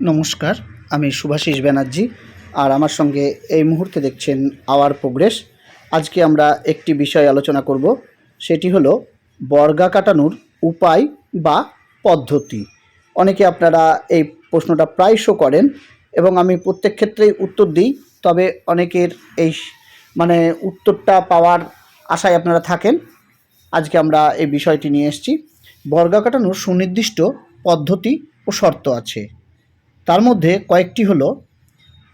নমস্কার, আমি সুভাষিস ব্যানার্জি আর আমার সঙ্গে এই মুহূর্তে দেখছেন আওয়ার প্রোগ্রেস। আজকে আমরা একটি বিষয় আলোচনা করব, সেটি হলো বর্গা কাটানোর উপায় বা পদ্ধতি। অনেকে আপনারা এই প্রশ্নটা প্রায়শ করেন এবং আমি প্রত্যেক ক্ষেত্রেই উত্তর দিই, তবে অনেকের এই মানে উত্তরটা পাওয়ার আশায় আপনারা থাকেন। আজকে আমরা এই বিষয়টি নিয়ে এসেছি। বর্গা কাটানোর সুনির্দিষ্ট পদ্ধতি ও শর্ত আছে। তার মধ্যে কয়েকটি হলো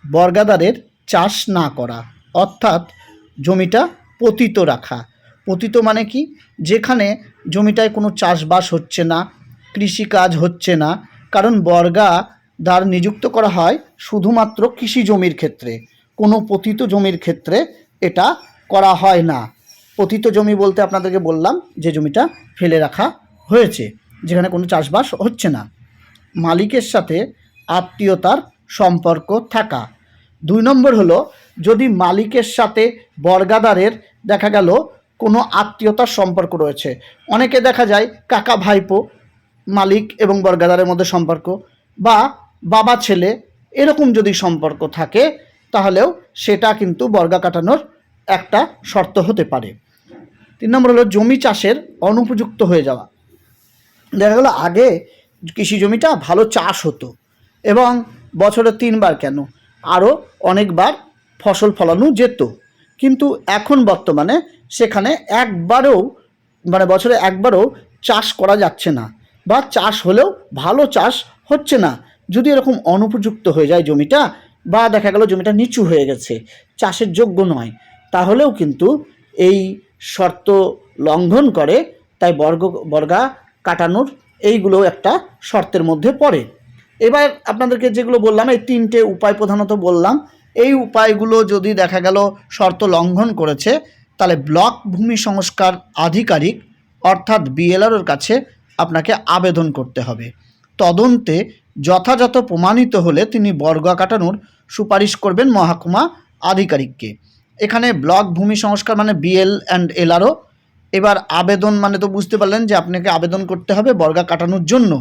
বর্গাদারের চাষ না করা, অর্থাৎ জমিটা পতিত রাখা। পতিত মানে কি? যেখানে জমিটায় কোনো চাষবাস হচ্ছে না, কৃষিকাজ হচ্ছে না, কারণ বর্গা দ্বার নিযুক্ত করা হয় শুধুমাত্র কৃষি জমির ক্ষেত্রে। কোনো পতিত জমির ক্ষেত্রে এটা করা হয় না। পতিত জমি বলতে আপনাদেরকে বললাম যে জমিটা ফেলে রাখা হয়েছে, যেখানে কোনো চাষবাস হচ্ছে না। মালিকের সাথে আত্মীয়তার সম্পর্ক থাকা। দুই নম্বর হলো, যদি মালিকের সাথে বর্গাদারের দেখা গেল কোনো আত্মীয়তার সম্পর্ক রয়েছে, অনেকে দেখা যায় কাকা, ভাইপো, মালিক এবং বর্গাদারের মধ্যে সম্পর্ক বা বাবা, ছেলে এরকম যদি সম্পর্ক থাকে, তাহলেও সেটা কিন্তু বর্গা কাটানোর একটা শর্ত হতে পারে। তিন নম্বর হলো, জমি চাষের অনুপযুক্ত হয়ে যাওয়া। দেখা গেলো আগে কৃষি জমিটা ভালো চাষ হতো এবং বছরে তিনবার কেন? আরও অনেকবার ফসল ফলানো যেত। কিন্তু এখন বর্তমানে সেখানে একবারও মানে বছরে একবারও চাষ করা যাচ্ছে না বা চাষ হলেও ভালো চাষ হচ্ছে না। যদি এরকম অনুপযুক্ত হয়ে যায় জমিটা বা দেখা গেল জমিটা নিচু হয়ে গেছে, চাষের যোগ্য নয়, তাহলেও কিন্তু এই শর্ত লঙ্ঘন করে, তাই বর্গ, বর্গা কাটানোর এইগুলো একটা শর্তের মধ্যে পড়ে। এবার আপনাদেরকে যেগুলো বললাম, এই তিনটে উপায় প্রধানত বললাম। এই উপায়গুলো যদি দেখা গেল শর্ত লঙ্ঘন করেছে, তাহলে ব্লক ভূমি সংস্কার আধিকারিক, অর্থাৎ বিএলআরওর কাছে আপনাকে আবেদন করতে হবে। তদন্তে যথাযথ প্রমাণিত হলে তিনি বর্গা কাটানোর সুপারিশ করবেন মহাকুমা আধিকারিককে। এখানে ব্লক ভূমি সংস্কার মানে বিএল অ্যান্ড এলআরও এবার আবেদন মানে তো বুঝতে পারলেন যে আপনাকে আবেদন করতে হবে বর্গা কাটানোর জন্য।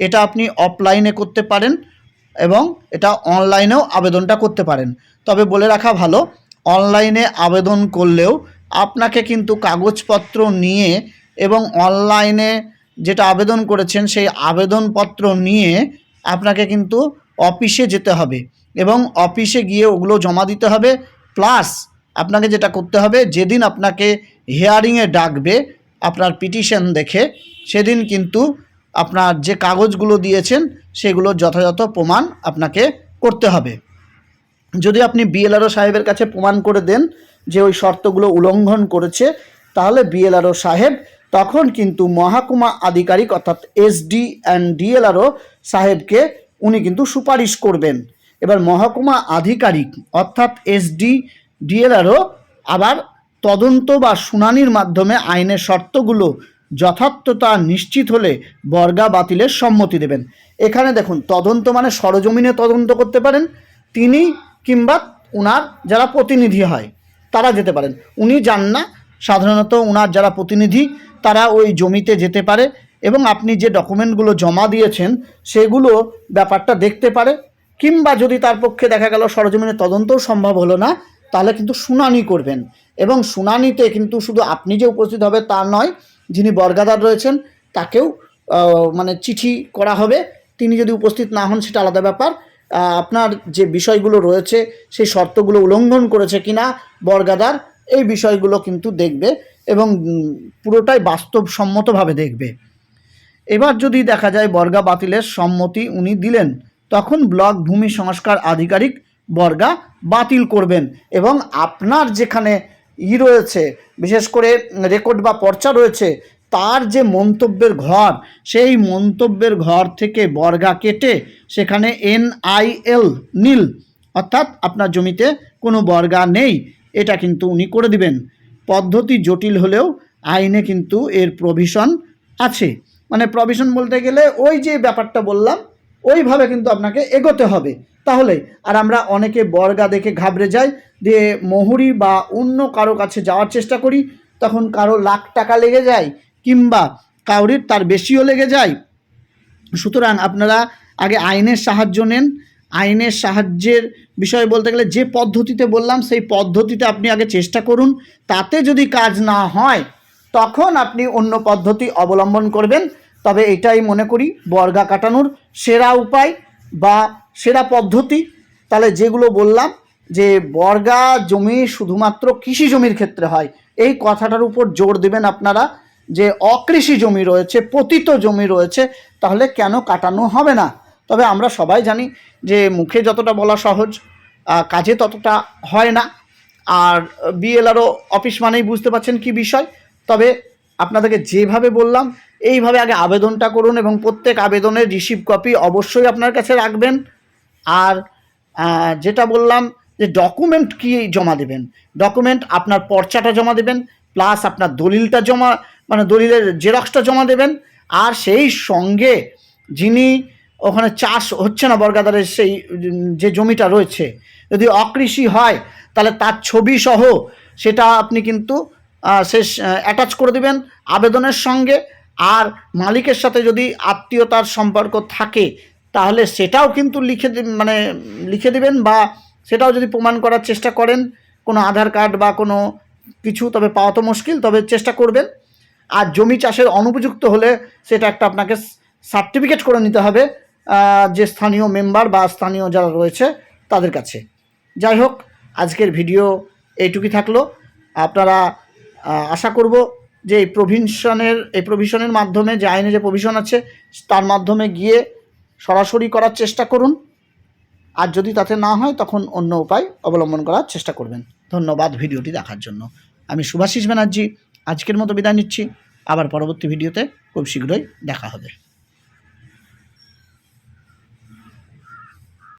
এটা আপনি অফলাইনে করতে পারেন এবং এটা অনলাইনেও আবেদনটা করতে পারেন। তবে বলে রাখা ভালো অনলাইনে আবেদন করলেও আপনাকে কিন্তু কাগজপত্র নিয়ে এবং অনলাইনে যেটা আবেদন করেছেন সেই আবেদনপত্র নিয়ে আপনাকে কিন্তু অফিসে যেতে হবে এবং অফিসে গিয়ে ওগুলো জমা দিতে হবে। প্লাস আপনাকে যেটা করতে হবে, যেদিন আপনাকে হিয়ারিংয়ে ডাকবে, আপনার পিটিশন দেখে, সেদিন কিন্তু আপনার যে কাগজগুলো দিয়েছেন, সেগুলো যথাযথ প্রমাণ আপনাকে করতে হবে। যদি আপনি বিএলআরও সাহেবের কাছে প্রমাণ করে দেন যে ওই শর্তগুলো উল্লঙ্ঘন করেছে, তাহলে বিএলআরও সাহেব তখন কিন্তু মহাকুমা আধিকারিক অর্থাৎ এসডি অ্যান্ড ডিএলআরও সাহেবকে উনি কিন্তু সুপারিশ করবেন। এবার মহকুমা আধিকারিক অর্থাৎ এসডি ডিএলআরও আবার তদন্ত বা শুনানির মাধ্যমে আইনের শর্তগুলো যথার্থতা নিশ্চিত হলে বর্গা বাতিলের সম্মতি দেবেন। এখানে দেখুন, তদন্ত মানে সরজমিনে তদন্ত করতে পারেন, তিনি কিংবা উনার যারা প্রতিনিধি হয়, তারা যেতে পারেন। উনি যান না, সাধারণত উনার যারা প্রতিনিধি, তারা ওই জমিতে যেতে পারে এবং আপনি যে ডকুমেন্টগুলো জমা দিয়েছেন, সেগুলো ব্যাপারটা দেখতে পারে, কিংবা যদি তার পক্ষে দেখা গেল সরজমিনে তদন্তও সম্ভব হলো না তাহলে কিন্তু শুনানি করবেন। এবং শুনানিতে কিন্তু শুধু আপনি যে উপস্থিত হবে তা নয়, যিনি বর্গাদার রয়েছেন, তাকেও মানে চিঠি করা হবে। তিনি যদি উপস্থিত না হন, সেটা আলাদা ব্যাপার। আপনার যে বিষয়গুলো রয়েছে, সেই শর্তগুলো উল্লঙ্ঘন করেছে কিনা বর্গাদার, এই বিষয়গুলো কিন্তু দেখবে এবং পুরোটাই বাস্তবসম্মতভাবে দেখবে। এবার যদি দেখা যায় বর্গা বাতিলের সম্মতি উনি দিলেন, তখন ব্লক ভূমি সংস্কার আধিকারিক বর্গা বাতিল করবেন এবং আপনার যেখানে ই রয়েছে, বিশেষ করে রেকর্ড বা পর্চা রয়েছে, তার যে মন্তব্যের ঘর, সেই মন্তব্যের ঘর থেকে বর্গা কেটে সেখানে এনআইএল নীল, অর্থাৎ আপনার জমিতে কোনো বর্গা নেই, এটা কিন্তু উনি করে দিবেন। পদ্ধতি জটিল হলেও আইনে কিন্তু এর প্রভিশন আছে। মানে প্রভিশন বলতে গেলে ওই যে ব্যাপারটা বললাম, ওইভাবে কিন্তু আপনাকে এগোতে হবে। তাহলে, আর আমরা অনেকে বর্গা দেখে ঘাবড়ে যাই, দিয়ে মহুরি বা অন্য কারও কাছে যাওয়ার চেষ্টা করি, তখন কারও লাখ টাকা লেগে যায়, কিংবা কাউরির তার বেশিও লেগে যায়। সুতরাং আপনারা আগে আইনের সাহায্য নেন। আইনের সাহায্যের বিষয়ে বলতে গেলে যে পদ্ধতিতে বললাম, সেই পদ্ধতিতে আপনি আগে চেষ্টা করুন। তাতে যদি কাজ না হয়, তখন আপনি অন্য পদ্ধতি অবলম্বন করবেন। তবে এটাই মনে করি, বর্গা কাটানোর সেরা উপায় বা সেরা পদ্ধতি। তাহলে যেগুলো বললাম যে বর্গা জমি শুধুমাত্র কৃষি জমির ক্ষেত্রে হয়, এই কথাটার উপর জোর দেবেন আপনারা যে অকৃষি জমি রয়েছে, পতিত জমি রয়েছে, তাহলে কেন কাটানো হবে না? তবে আমরা সবাই জানি যে মুখে যতটা বলা সহজ কাজে ততটা হয় না। আর বিএলআরও অফিস মানেই বুঝতে পারছেন কি বিষয়। তবে আপনাদেরকে যেভাবে বললাম, এইভাবে আগে আবেদনটা করুন এবং প্রত্যেক আবেদনের রিসিভ কপি অবশ্যই আপনার কাছে রাখবেন। আর যেটা বললাম যে ডকুমেন্ট কি জমা দেবেন? ডকুমেন্ট আপনার পর্চাটা জমা দেবেন প্লাস আপনার দলিলটা জমা মানে দলিলের জেরক্সটা জমা দেবেন, আর সেই সঙ্গে যিনি ওখানে চাষ হচ্ছে না বর্গাদারের সেই যে জমিটা রয়েছে, যদি অকৃষি হয়, তাহলে তার ছবি সহ সেটা আপনি কিন্তু শেষ অ্যাটাচ করে দেবেন আবেদনের সঙ্গে, আর মালিকের সাথে যদি আত্মীয়তার সম্পর্ক থাকে তাহলে সেটাও কিন্তু লিখে মানে লিখে দিবেন বা সেটাও যদি প্রমাণ করার চেষ্টা করেন, কোনো আধার কার্ড বা কোনো কিছু, তবে পাওয়া তো মুশকিল, তবে চেষ্টা করবেন। আর জমি চাষের অনুপযুক্ত হলে সেটা একটা আপনাকে সার্টিফিকেট করে নিতে হবে যে স্থানীয় মেম্বার বা স্থানীয় যারা রয়েছে তাদের কাছে। যাই হোক, আজকের ভিডিও এইটুকুই থাকল। আপনারা আশা করব যে এই প্রভিশনের এই প্রভিশনের মাধ্যমে, যে আইনে যে প্রভিশন আছে, তার মাধ্যমে গিয়ে সরাসরি করার চেষ্টা করুন। আর যদি তাতে না হয়, তখন অন্য উপায় অবলম্বন করার চেষ্টা করবেন। ধন্যবাদ ভিডিওটি দেখার জন্য। আমি সুভাষিস ব্যানার্জি, আজকের মতো বিদায় নিচ্ছি। আবার পরবর্তী ভিডিওতে খুব শীঘ্রই দেখা হবে।